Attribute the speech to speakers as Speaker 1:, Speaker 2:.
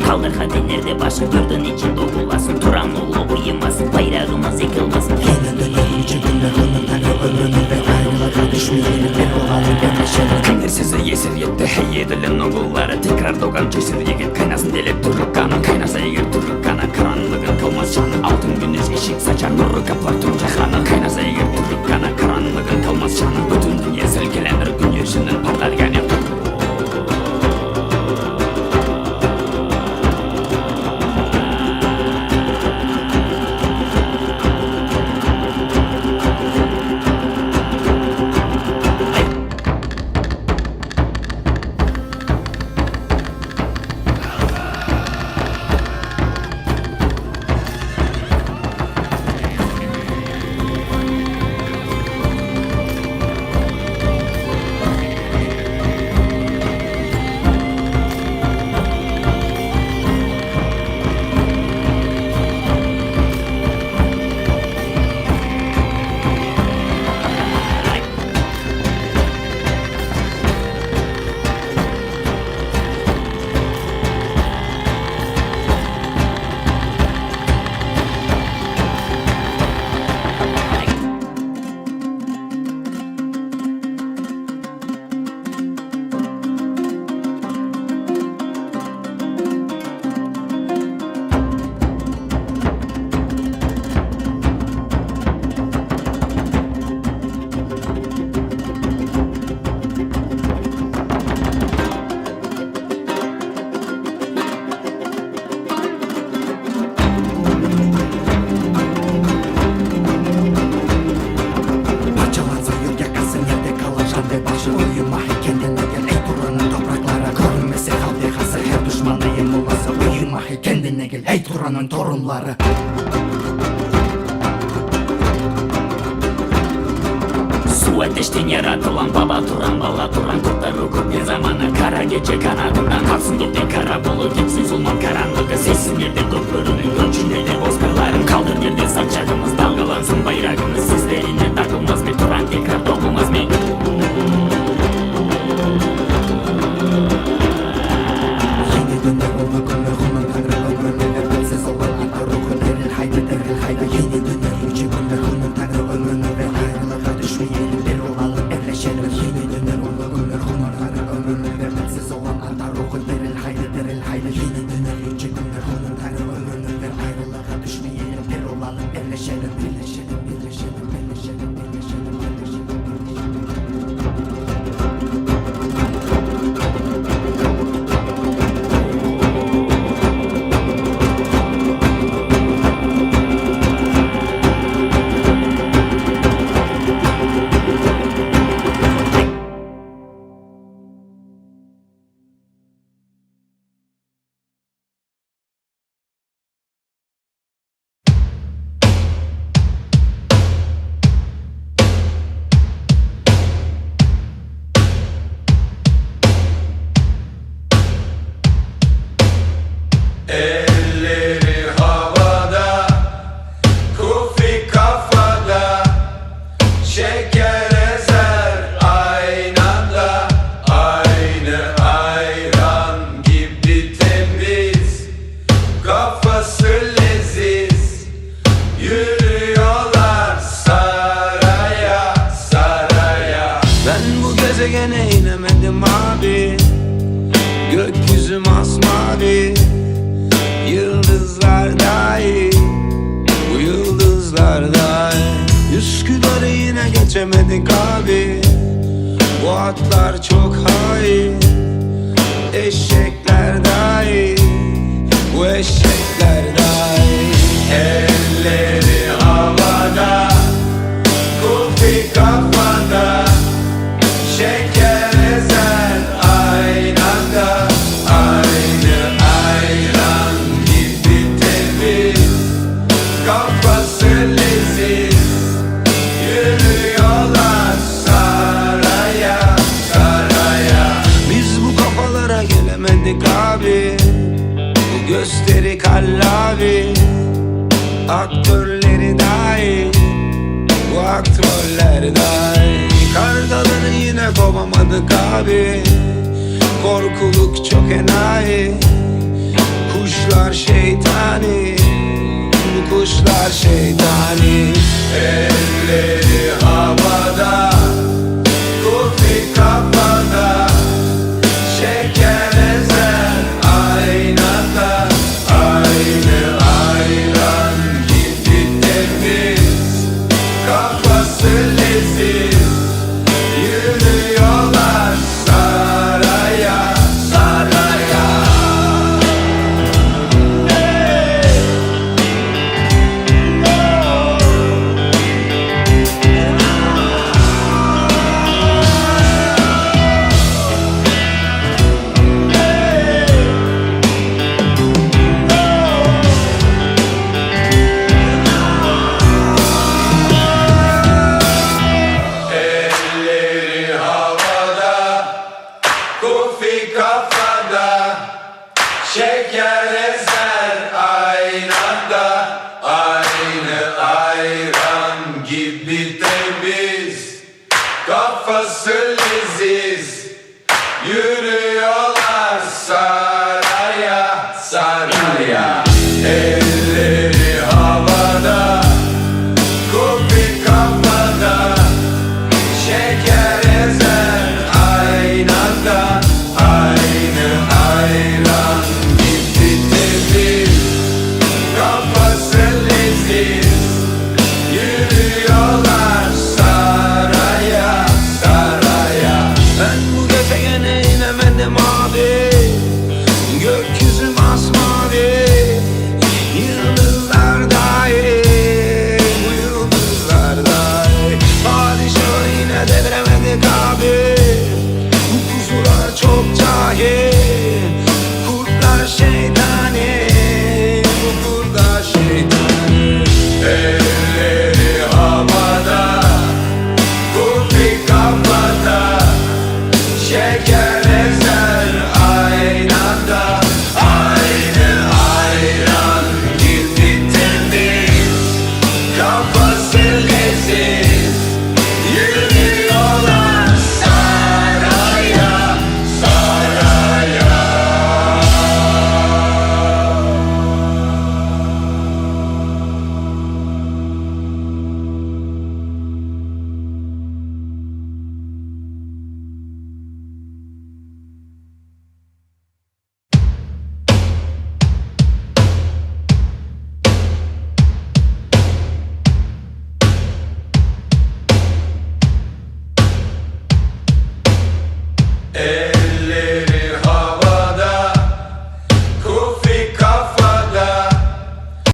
Speaker 1: Kaldır hadi nerede başın gördüğün için dokulasın Turan oğlu uyumasın Bayrağımız yıkılmasın.
Speaker 2: Dönerim içi günler ömrünü ve ayrılığa düşmeyelim bir olalım birleşelim
Speaker 3: Kaynar size yesir yetti hey edilen oğulları. Tekrar doğan cesur Su ateşten yaratılan baba Turan bala kurtarır kurtlar zamanı Kara gece kanadından. Kalsın dörtten kara bulu Kimsin zulman karanlığı? Sessiz yerde gökbörünün Göçünlerde bozkırların. Kaldır yerde saçağımız Dalgalansın bayrağımız sizlerine takılmaz
Speaker 4: gezegene inemedim abi. Gökyüzü masmavi Yıldızlar dahi Bu yıldızlar dahi Üsküdar'ı yine geçemedik abi. Bu atlar çok hain. Eşekler Bu gösteri kallavi. Aktörleri dahi Bu aktörler dahi Kartalını yine kovamadık abi. Korkuluk çok enayi. Kuşlar şeytani Bu kuşlar şeytani.
Speaker 5: Elleri havada is it? kafada şeker ezer.